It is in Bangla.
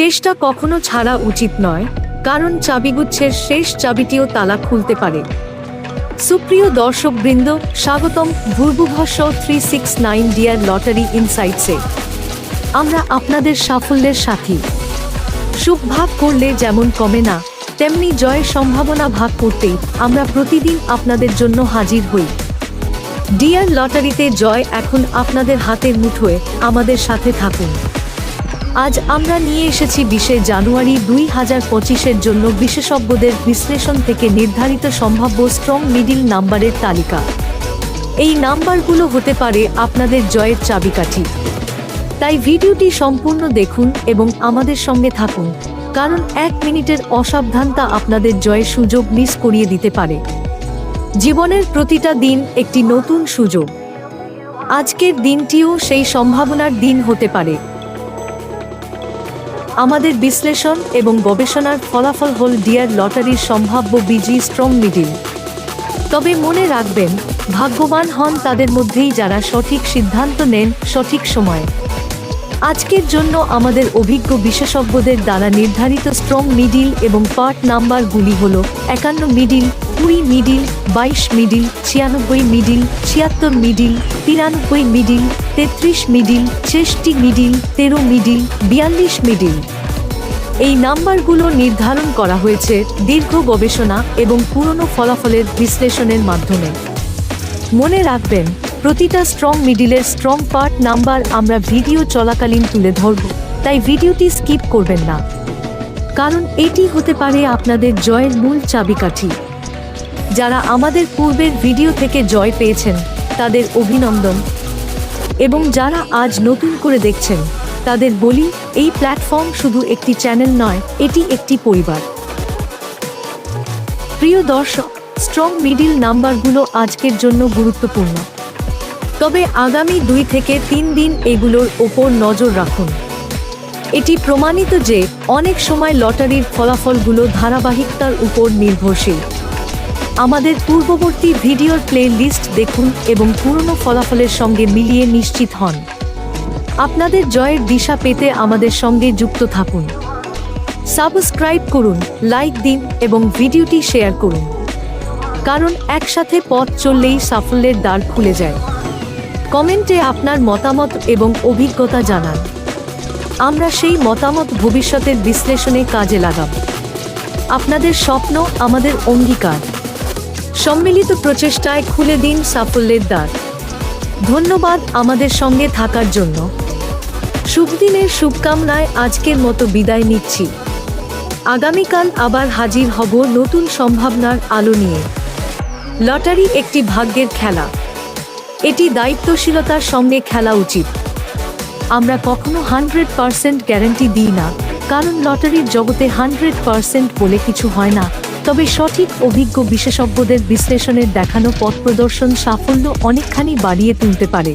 চেষ্টা কখনো ছাড়া উচিত নয়, কারণ চাবিগুচ্ছের শেষ চাবিটিও তালা খুলতে পারে। সুপ্রিয় দর্শকবৃন্দ, স্বাগতম ভূর্ভুভস্য three six nine dear lottery ইনসাইটসে। আমরা আপনাদের সাফল্যের সাথী। সুখ ভাগ করলে যেমন কমে না, তেমনি জয়ের সম্ভাবনা ভাগ করতেই আমরা প্রতিদিন আপনাদের জন্য হাজির হই। ডিয়ার লটারিতে জয় এখন আপনাদের হাতের মুঠোয় আমাদের সাথে থাকুন। আজ আমরা নিয়ে এসেছি বিশে জানুয়ারি দুই হাজার পঁচিশের জন্য বিশেষজ্ঞদের বিশ্লেষণ থেকে নির্ধারিত সম্ভাব্য স্ট্রং মিডিল নাম্বারের তালিকা। এই নাম্বারগুলো হতে পারে আপনাদের জয়ের চাবিকাঠি। তাই ভিডিওটি সম্পূর্ণ দেখুন এবং আমাদের সঙ্গে থাকুন, কারণ এক মিনিটের অসাবধানতা আপনাদের জয়ের সুযোগ মিস করিয়ে দিতে পারে। জীবনের প্রতিটা দিন একটি নতুন সুযোগ। আজকের দিনটিও সেই সম্ভাবনার দিন হতে পারে। আমাদের বিশ্লেষণ এবং গবেষণার ফলাফল হল ডিয়ার লটারির সম্ভাব্য বিজি স্ট্রং মিডিল। তবে মনে রাখবেন, ভাগ্যবান হন তাদের মধ্যেই যারা সঠিক সিদ্ধান্ত নেন সঠিক সময়ে। আজকের জন্য আমাদের অভিজ্ঞ বিশেষজ্ঞদের দ্বারা নির্ধারিত স্ট্রং মিডিল এবং পার্ট নাম্বারগুলি হল একান্ন মিডিল কুড়ি মিডিল, বাইশ মিডিল, ছিয়ানব্বই মিডিল, ছিয়াত্তর মিডিল, তিরানব্বই মিডিল, তেত্রিশ মিডিল, ছেষট্টি মিডিল, তেরো মিডিল, বিয়াল্লিশ মিডিল। এই নাম্বারগুলো নির্ধারণ করা হয়েছে দীর্ঘ গবেষণা এবং পুরনো ফলাফলের বিশ্লেষণের মাধ্যমে। মনে রাখবেন, প্রতিটা স্ট্রং মিডিলের স্ট্রং পার্ট নাম্বার আমরা ভিডিও চলাকালীন তুলে ধরব, তাই ভিডিওটি স্কিপ করবেন না। কারণ এটি হতে পারে আপনাদের জয়ের মূল চাবিকাঠি। যারা আমাদের পূর্বের ভিডিও থেকে জয় পেয়েছেন, তাদের অভিনন্দন। এবং যারা আজ নতুন করে দেখছেন, তাদের বলি, এই প্ল্যাটফর্ম শুধু একটি চ্যানেল নয়, এটি একটি পরিবার। প্রিয় দর্শক স্ট্রং মিডিল নাম্বারগুলো আজকের জন্য গুরুত্বপূর্ণ। তবে আগামী দুই থেকে তিন দিন এগুলোর ওপর নজর রাখুন। এটি প্রমাণিত যে অনেক সময় লটারির ফলাফলগুলো ধারাবাহিকতার উপর নির্ভরশীল। আমাদের পূর্ববর্তী ভিডিওর প্লে লিস্ট দেখুন এবং পুরনো ফলাফলের সঙ্গে মিলিয়ে নিশ্চিত হন। আপনাদের জয়ের দিশা পেতে আমাদের সঙ্গে যুক্ত থাকুন। সাবস্ক্রাইব করুন, লাইক দিন এবং ভিডিওটি শেয়ার করুন। কারণ একসাথে পথ চললেই সাফল্যের দ্বার খুলে যায়। কমেন্টে আপনার মতামত এবং অভিজ্ঞতা জানান। আমরা সেই মতামত ভবিষ্যতের বিশ্লেষণে কাজে লাগাব। আপনাদের স্বপ্ন আমাদের অঙ্গীকার। সম্মিলিত প্রচেষ্টায় খুলে দিন সাফল্যের দ্বার। ধন্যবাদ আমাদের সঙ্গে থাকার জন্য। শুভ দিনের শুভকামনায় আজকের মতো বিদায় নিচ্ছি। আগামীকাল আবার হাজির হব নতুন সম্ভাবনার আলো নিয়ে। লটারি একটি ভাগ্যের খেলা। এটি দায়িত্বশীলতার সঙ্গে খেলা উচিত। আমরা কখনো হান্ড্রেড পারসেন্ট গ্যারান্টি দিই না, কারণ লটারির জগতে হান্ড্রেড পারসেন্ট বলে কিছু হয় না। তবে সঠিক অভিজ্ঞ বিশেষজ্ঞদের বিশ্লেষণের দেখানো পথ প্রদর্শন সাফল্য অনেকখানি বাড়িয়ে তুলতে পারে।